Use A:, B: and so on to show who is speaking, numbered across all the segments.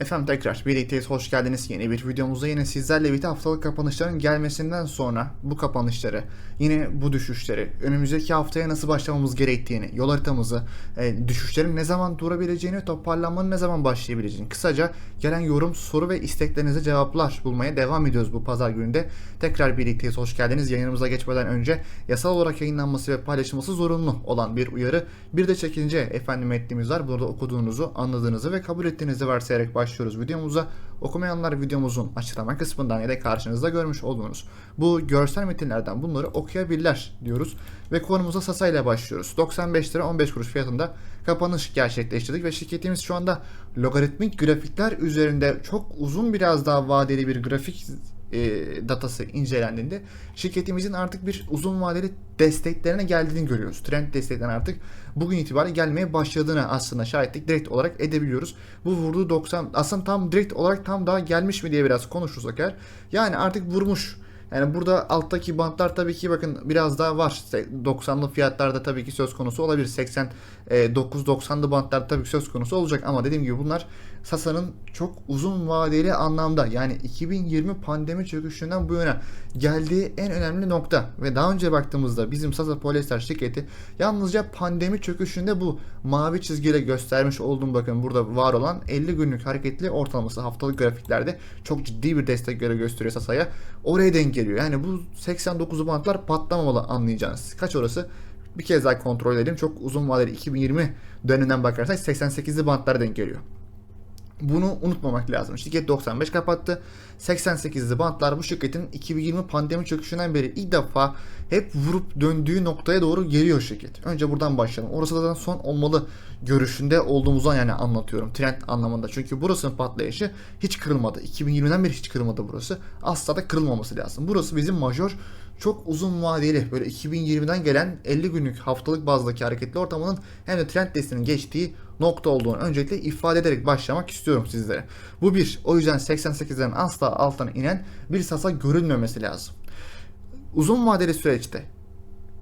A: Efendim tekrar birlikteyiz. Hoş geldiniz. Yeni bir videomuzda yine sizlerle birlikte haftalık kapanışların gelmesinden sonra bu kapanışları, yine bu düşüşleri, önümüzdeki haftaya nasıl başlamamız gerektiğini, yol haritamızı, e, düşüşlerin ne zaman durabileceğini, toparlanmanın ne zaman başlayabileceğini, kısaca gelen yorum, soru ve isteklerinize cevaplar bulmaya devam ediyoruz bu pazar gününde. Tekrar birlikteyiz. Hoş geldiniz. Yayınımıza geçmeden önce yasal olarak yayınlanması ve paylaşılması zorunlu olan bir uyarı, bir de çekince efendim ettiğimiz var. Burada okuduğunuzu, anladığınızı ve kabul ettiğinizi varsayarak başlıyoruz videomuza. Okumayanlar videomuzun açıklama kısmından ya da karşınızda görmüş olduğunuz bu görsel metinlerden bunları okuyabilirler diyoruz. Ve konumuza Sasa ile başlıyoruz. 95 lira 15 kuruş fiyatında kapanış gerçekleştirdik ve şirketimiz şu anda logaritmik grafikler üzerinde çok uzun biraz daha vadeli bir grafik e, datası incelendiğinde şirketimizin artık bir uzun vadeli desteklerine geldiğini görüyoruz. Trend desteklerine artık bugün itibariyle gelmeye başladığını aslında şahitlik direkt olarak edebiliyoruz. Bu vurduğu 90 aslında tam direkt olarak tam daha gelmiş mi diye biraz konuşursak eğer yani artık vurmuş. Yani burada alttaki bantlar tabii ki bakın biraz daha var. 90'lı fiyatlarda tabii ki söz konusu olabilir. 89-90'lı bantlar tabii ki söz konusu olacak ama dediğim gibi bunlar Sasa'nın çok uzun vadeli anlamda yani 2020 pandemi çöküşünden bu yana geldiği en önemli nokta ve daha önce baktığımızda bizim Sasa Polyester şirketi yalnızca pandemi çöküşünde bu mavi çizgiyle göstermiş olduğum bakın burada var olan 50 günlük hareketli ortalaması haftalık grafiklerde çok ciddi bir destek göre gösteriyor Sasa'ya. Oraya denk geliyor. Yani bu 89'lu bantlar patlamamalı anlayacağınız. Kaç orası? Bir kez daha kontrol edelim. Çok uzun vadeli 2020 döneminden bakarsak 88'li bantlara denk geliyor. Bunu unutmamak lazım. Şirket 95 kapattı. 88'li bantlar bu şirketin 2020 pandemi çöküşünden beri ilk defa hep vurup döndüğü noktaya doğru geliyor şirket. Önce buradan başlayalım. Orası zaten son olmalı görüşünde olduğumuzdan yani anlatıyorum. Trend anlamında. Çünkü burasının patlayışı hiç kırılmadı. 2020'den beri hiç kırılmadı burası. Asla da kırılmaması lazım. Burası bizim majör çok uzun vadeli böyle 2020'den gelen 50 günlük haftalık bazdaki hareketli ortamının hem de trend desteğinin geçtiği nokta olduğunu öncelikle ifade ederek başlamak istiyorum sizlere. Bu bir. O yüzden 88'lerin asla altına inen bir sasa görünmemesi lazım. Uzun vadeli süreçte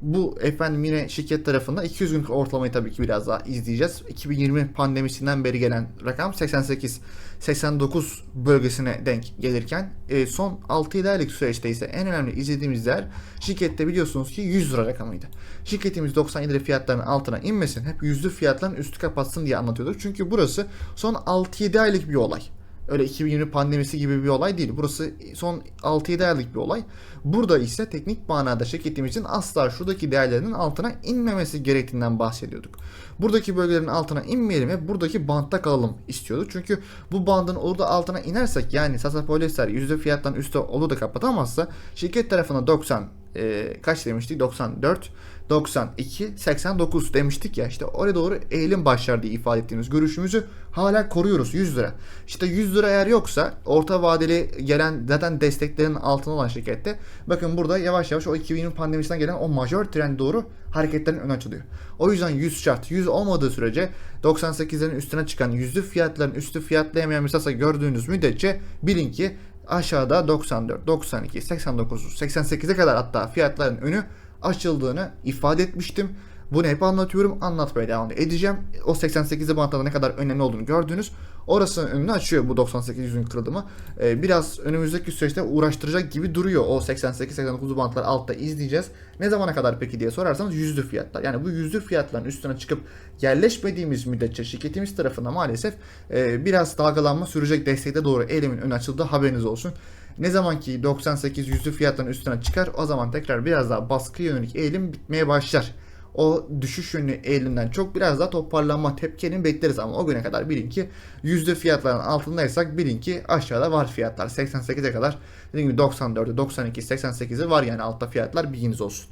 A: bu efendim yine şirket tarafında 200 günlük ortalamayı tabii ki biraz daha izleyeceğiz. 2020 pandemisinden beri gelen rakam 88 89 bölgesine denk gelirken e, son 6-7 aylık süreçte ise en önemli izlediğimiz değer şirkette biliyorsunuz ki 100 lira rakamıydı. Şirketimiz 97 lira fiyatların altına inmesin hep yüzlü fiyatların üstü kapatsın diye anlatıyorduk. Çünkü burası son 6-7 aylık bir olay. Öyle 2020 pandemisi gibi bir olay değil. Burası son 6-7 aylık bir olay. Burada ise teknik manada şirketimizin asla şuradaki değerlerinin altına inmemesi gerektiğinden bahsediyorduk. Buradaki bölgelerin altına inmeyelim ve buradaki bantta kalalım istiyorduk. Çünkü bu bandın orada altına inersek yani Sasa Polyester yüzde fiyattan üstte olur da kapatamazsa şirket tarafına 90 e, kaç demiştik 94 92 89 demiştik ya işte oraya doğru eğilim başlar diye ifade ettiğimiz görüşümüzü hala koruyoruz 100 lira. İşte 100 lira eğer yoksa orta vadeli gelen zaten desteklerin altına olan şirkette bakın burada yavaş yavaş o 2020 pandemisinden gelen o majör trend doğru hareketlerin ön açılıyor. O yüzden 100 şart 100 olmadığı sürece 98'lerin üstüne çıkan yüzlü fiyatların üstü fiyatlayamayan bir sasa gördüğünüz müddetçe bilin ki aşağıda 94, 92, 89, 88'e kadar hatta fiyatların önü açıldığını ifade etmiştim. Bunu hep anlatıyorum. Anlatmaya devam edeceğim. O 88'e bantlarda ne kadar önemli olduğunu gördünüz. Orasının önünü açıyor bu 98 yüzün kırılımı. Ee, biraz önümüzdeki süreçte uğraştıracak gibi duruyor. O 88-89 bantlar altta izleyeceğiz. Ne zamana kadar peki diye sorarsanız yüzlü fiyatlar. Yani bu yüzlü fiyatların üstüne çıkıp yerleşmediğimiz müddetçe şirketimiz tarafından maalesef e, biraz dalgalanma sürecek destekte doğru eylemin ön açıldı haberiniz olsun. Ne zaman ki 98 yüzlü fiyatların üstüne çıkar o zaman tekrar biraz daha baskı yönelik eğilim bitmeye başlar. O düşüş yönlü eğilimden çok biraz daha toparlanma tepkinin bekleriz ama o güne kadar bilin ki yüzde fiyatların altındaysak bilin ki aşağıda var fiyatlar 88'e kadar dediğim gibi 94'ü 92 88'i var yani altta fiyatlar bilginiz olsun.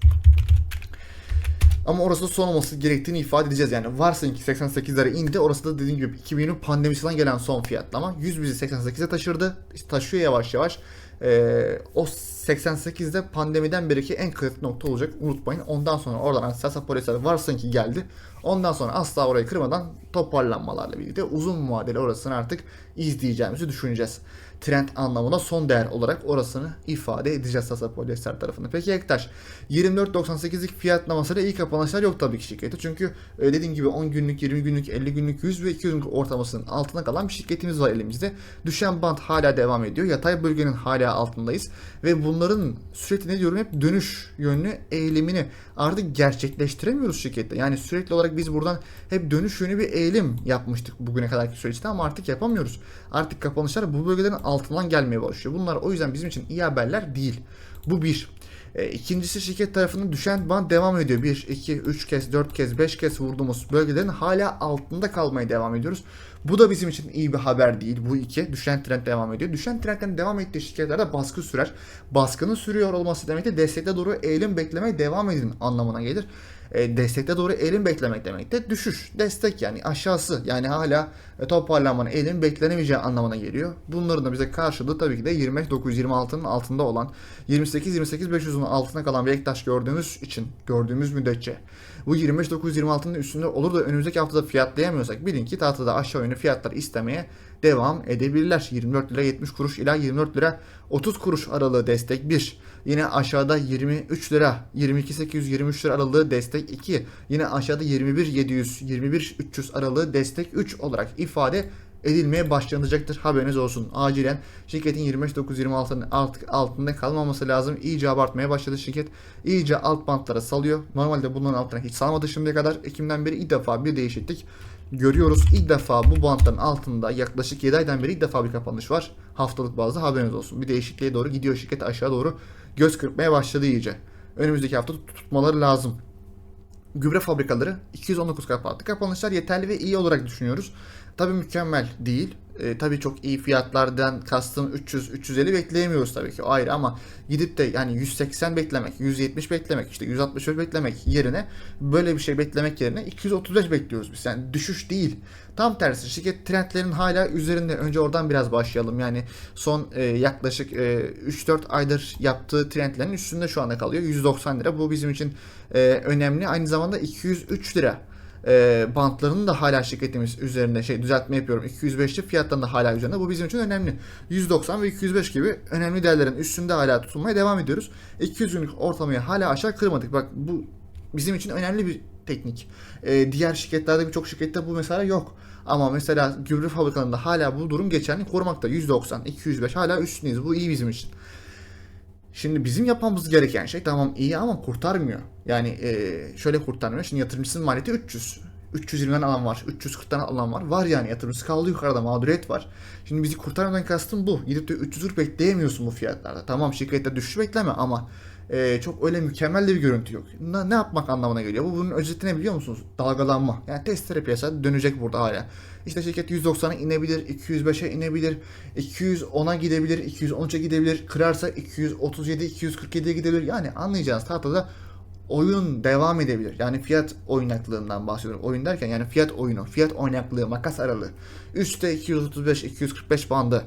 A: Ama orası da son olması gerektiğini ifade edeceğiz. Yani varsın ki 88'lere indi. Orası da dediğim gibi 2020 pandemisinden gelen son fiyatlama. 100 bizi 88'e taşırdı. Taşıyor yavaş yavaş. Ee, o 88'de pandemiden beriki en kritik nokta olacak unutmayın. Ondan sonra oradan Sasa Polisler varsın ki geldi. Ondan sonra asla orayı kırmadan toparlanmalarla birlikte uzun vadeli orasını artık izleyeceğimizi düşüneceğiz. Trend anlamına son değer olarak orasını ifade edeceğiz Sasa Polyester tarafında. Peki Ektaş 24.98'lik fiyatlamasıyla iyi kapanışlar yok tabii ki şirkette. Çünkü e, dediğim gibi 10 günlük, 20 günlük, 50 günlük, 100 ve 200 günlük ortalamasının altına kalan bir şirketimiz var elimizde. Düşen band hala devam ediyor. Yatay bölgenin hala altındayız. Ve bunların sürekli ne diyorum hep dönüş yönlü eğilimini artık gerçekleştiremiyoruz şirkette. Yani sürekli olarak biz buradan hep dönüş yönü bir eğilim yapmıştık bugüne kadarki süreçte ama artık yapamıyoruz. Artık kapanışlar bu bölgelerin altından gelmeye başlıyor. Bunlar o yüzden bizim için iyi haberler değil. Bu bir. E, ikincisi şirket tarafından düşen band devam ediyor. 1, 2, 3 kez, 4 kez, 5 kez vurduğumuz bölgelerin hala altında kalmaya devam ediyoruz. Bu da bizim için iyi bir haber değil. Bu iki. Düşen trend devam ediyor. Düşen trendlerin devam ettiği şirketlerde baskı sürer. Baskının sürüyor olması demek de destekte doğru eğilim beklemeye devam edin anlamına gelir. E, destekte doğru eğilim beklemek demek de düşüş. Destek yani aşağısı. Yani hala e, toparlanmanın eğilim beklenemeyeceği anlamına geliyor. Bunların da bize karşılığı tabii ki de 25.926'nın altında olan 28-28.500'ün altına kalan bir ektaş gördüğümüz için gördüğümüz müddetçe bu 25.926'nın üstünde olur da önümüzdeki haftada fiyatlayamıyorsak bilin ki tahtada aşağı yönlü fiyatlar istemeye devam edebilirler. 24 lira 70 kuruş ila 24 lira 30 kuruş aralığı destek 1. Yine aşağıda 23 lira 22.823 lira aralığı destek 2. Yine aşağıda 21.700 21.300 aralığı destek 3 olarak ifade edilmeye başlanacaktır. Haberiniz olsun. Acilen şirketin 25.926'nın artık altında kalmaması lazım. İyice abartmaya başladı şirket. İyice alt bantlara salıyor. Normalde bunların altına hiç salmadı şimdiye kadar. Ekim'den beri ilk defa bir değişiklik görüyoruz. İlk defa bu bantların altında yaklaşık 7 aydan beri ilk defa bir kapanış var. Haftalık bazda haberiniz olsun. Bir değişikliğe doğru gidiyor şirket aşağı doğru göz kırpmaya başladı iyice. Önümüzdeki hafta tutmaları lazım. Gübre fabrikaları 219 kapattı. Kapanışlar yeterli ve iyi olarak düşünüyoruz. Tabii mükemmel değil. E, tabii çok iyi fiyatlardan kastım 300 350 bekleyemiyoruz tabii ki o ayrı ama gidip de yani 180 beklemek, 170 beklemek, işte 165 beklemek yerine böyle bir şey beklemek yerine 235 bekliyoruz biz. Yani düşüş değil. Tam tersi şirket trendlerin hala üzerinde. Önce oradan biraz başlayalım. Yani son e, yaklaşık e, 3-4 aydır yaptığı trendlerin üstünde şu anda kalıyor. 190 lira. Bu bizim için e, önemli. Aynı zamanda 203 lira e, bantlarının da hala şirketimiz üzerinde şey düzeltme yapıyorum. 205'li fiyattan da hala üzerinde. Bu bizim için önemli. 190 ve 205 gibi önemli değerlerin üstünde hala tutulmaya devam ediyoruz. 200 günlük ortalamayı hala aşağı kırmadık. Bak bu bizim için önemli bir teknik. E, diğer şirketlerde birçok şirkette bu mesela yok. Ama mesela gübre fabrikalarında hala bu durum geçerli korumakta. 190, 205 hala üstündeyiz. Bu iyi bizim için. Şimdi bizim yapmamız gereken şey tamam iyi ama kurtarmıyor. Yani e, şöyle kurtarmıyor. Şimdi yatırımcısının maliyeti 300. 320'den alan var. 340'tan alan var. Var yani yatırımcısı kaldı yukarıda mağduriyet var. Şimdi bizi kurtarmadan kastım bu. Gidip de 340 bekleyemiyorsun bu fiyatlarda. Tamam şirkette düşüş bekleme ama e, çok öyle mükemmel de bir görüntü yok. Ne, ne yapmak anlamına geliyor? Bu bunun özeti ne biliyor musunuz? Dalgalanma. Yani testere piyasa dönecek burada hala. İşte şirket 190'a inebilir, 205'e inebilir, 210'a gidebilir, 213'e gidebilir, kırarsa 237, 247'ye gidebilir. Yani anlayacağınız tahtada oyun devam edebilir. Yani fiyat oynaklığından bahsediyorum. Oyun derken yani fiyat oyunu, fiyat oynaklığı, makas aralığı. Üstte 235, 245 bandı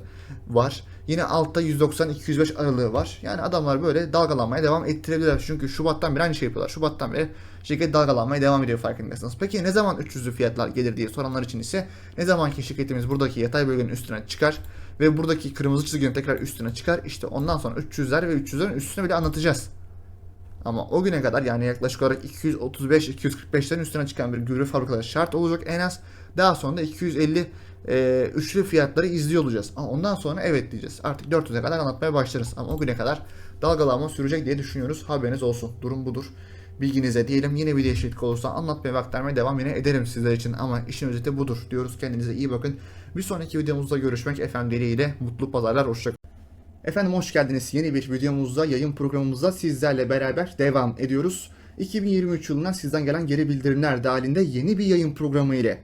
A: var. Yine altta 190-205 aralığı var. Yani adamlar böyle dalgalanmaya devam ettirebilirler. Çünkü Şubat'tan beri aynı şey yapıyorlar. Şubat'tan beri şirket dalgalanmaya devam ediyor farkındaysanız. Peki ne zaman 300'lü fiyatlar gelir diye soranlar için ise ne zaman ki şirketimiz buradaki yatay bölgenin üstüne çıkar ve buradaki kırmızı çizginin tekrar üstüne çıkar. İşte ondan sonra 300'ler ve 300'lerin üstüne bile anlatacağız. Ama o güne kadar yani yaklaşık olarak 235-245'lerin üstüne çıkan bir gübre fabrikaları şart olacak en az. Daha sonra da 250 e, üçlü fiyatları izliyor olacağız. Ama ondan sonra evet diyeceğiz. Artık 400'e kadar anlatmaya başlarız. Ama o güne kadar dalgalanma sürecek diye düşünüyoruz. Haberiniz olsun. Durum budur. Bilginize diyelim yine bir değişiklik olursa anlatmaya ve aktarmaya devam yine ederim sizler için. Ama işin özeti budur diyoruz. Kendinize iyi bakın. Bir sonraki videomuzda görüşmek efendim dileğiyle. Mutlu pazarlar. Hoşçakalın. Efendim hoş geldiniz. Yeni bir videomuzda, yayın programımızda sizlerle beraber devam ediyoruz. 2023 yılından sizden gelen geri bildirimler dahilinde yeni bir yayın programı ile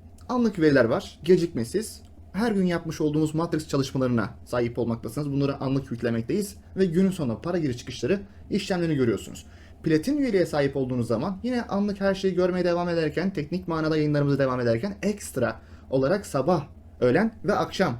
A: anlık veriler var, gecikmesiz. Her gün yapmış olduğumuz Matrix çalışmalarına sahip olmaktasınız. Bunları anlık yüklemekteyiz ve günün sonunda para giriş çıkışları işlemlerini görüyorsunuz. Platin üyeliğe sahip olduğunuz zaman yine anlık her şeyi görmeye devam ederken, teknik manada yayınlarımıza devam ederken ekstra olarak sabah, öğlen ve akşam